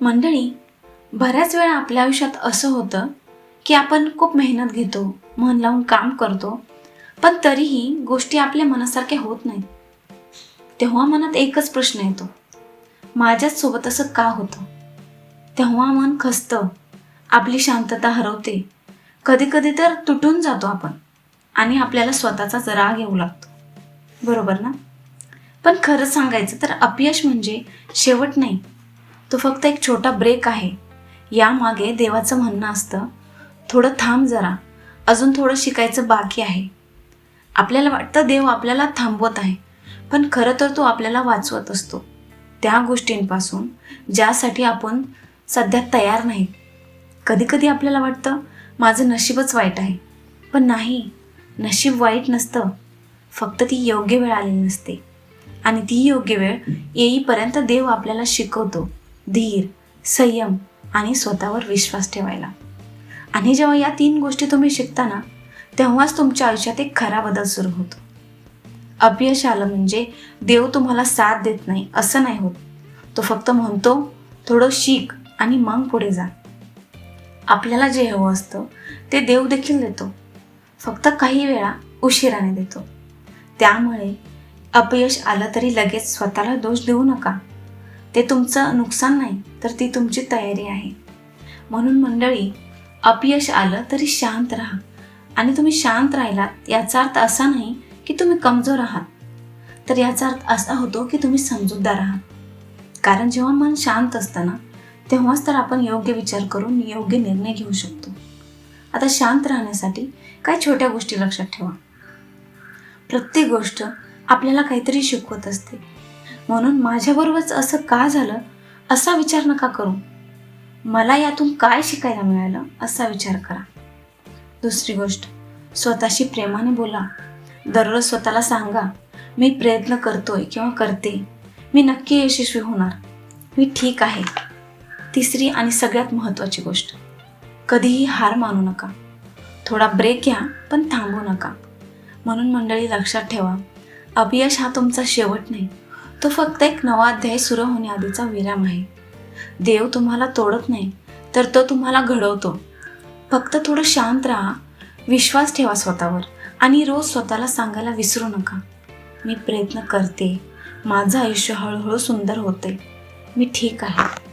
मंडळी बऱ्याच वेळा आपल्या आयुष्यात असं होतं की आपण खूप मेहनत घेतो मन लावून काम करतो पण तरीही गोष्टी आपल्या मनासारख्या होत नाहीत. तेव्हा मनात एकच प्रश्न येतो माझ्याच सोबत असं का होतं? तेव्हा मन खसतं आपली शांतता हरवते. कधी कधी तर तुटून जातो आपण आणि आपल्याला स्वतःचाच राग येऊ लागतो. बरोबर ना? पण खरं सांगायचं तर अपयश म्हणजे शेवट नाही तो फक्त एक छोटा ब्रेक आहे. यामागे देवाचं म्हणणं असतं थोडं थांब जरा. अजून थोडं शिकायचं बाकी आहे. आपल्याला वाटतं देव आपल्याला थांबवत आहे पण खरं तर तो आपल्याला वाचवत असतो. त्या गोष्टींपासून ज्यासाठी आपण सध्या तयार नाही. कधीकधी आपल्याला वाटतं माझं नशीबच वाईट आहे. पण नाही नशीब वाईट नसतं. फक्त ती योग्य वेळ आलेली नसते. आणि ती योग्य वेळ येईपर्यंत देव आपल्याला शिकवतो. धीर संयम आणि स्वतःवर विश्वास ठेवायला. आणि जेव्हा या तीन गोष्टी तुम्ही शिकता ना तेव्हाच तुमच्या आयुष्यात एक खरा बदल सुरू होतो. अपयश आलं म्हणजे देव तुम्हाला साथ देत नाही असं नाही होत. तो फक्त म्हणतो थोडं शिक आणि मग पुढे जा. आपल्याला जे हवं असतं ते देव देखील देतो. फक्त काही वेळा उशिराने देतो. त्यामुळे अपयश आलं तरी लगेच स्वतःला दोष देऊ नका. ते तुमचं नुकसान नाही तर ती तुमची तयारी आहे. म्हणून मंडळी अपयश आलं तरी शांत राहा. आणि तुम्ही शांत राहिलात याचा अर्थ असा नाही की तुम्ही कमजोर आहात. तर याचा अर्थ असा होतो की तुम्ही समजूतदार आहात. कारण जेव्हा मन शांत असतं ना तेव्हाच तर आपण योग्य विचार करून योग्य निर्णय घेऊ शकतो. आता शांत राहण्यासाठी काही छोट्या गोष्टी लक्षात ठेवा. प्रत्येक गोष्ट आपल्याला काहीतरी शिकवत असते. म्हणून माझ्याबरोबरच असं का झालं असा विचार नका करू. मला यातून काय शिकायला मिळालं असा विचार करा. दुसरी गोष्ट स्वतःशी प्रेमाने बोला. दररोज स्वतःला सांगा मी प्रयत्न करतोय किंवा करते. मी नक्की यशस्वी होणार. मी ठीक आहे. तिसरी आणि सगळ्यात महत्त्वाची गोष्ट कधीही हार मानू नका. थोडा ब्रेक घ्या पण थांबू नका. म्हणून मंडळी लक्षात ठेवा अपयश हा तुमचा शेवट नाही. तो फक्त एक नवा अध्याय सुरू होण्याआधीचा विराम आहे. देव तुम्हाला तोडत नाही तर तो तुम्हाला घडवतो. फक्त थोडं शांत राहा विश्वास ठेवा स्वतःवर आणि रोज स्वतःला सांगायला विसरू नका. मी प्रयत्न करते माझं आयुष्य हळूहळू सुंदर होते. मी ठीक आहे.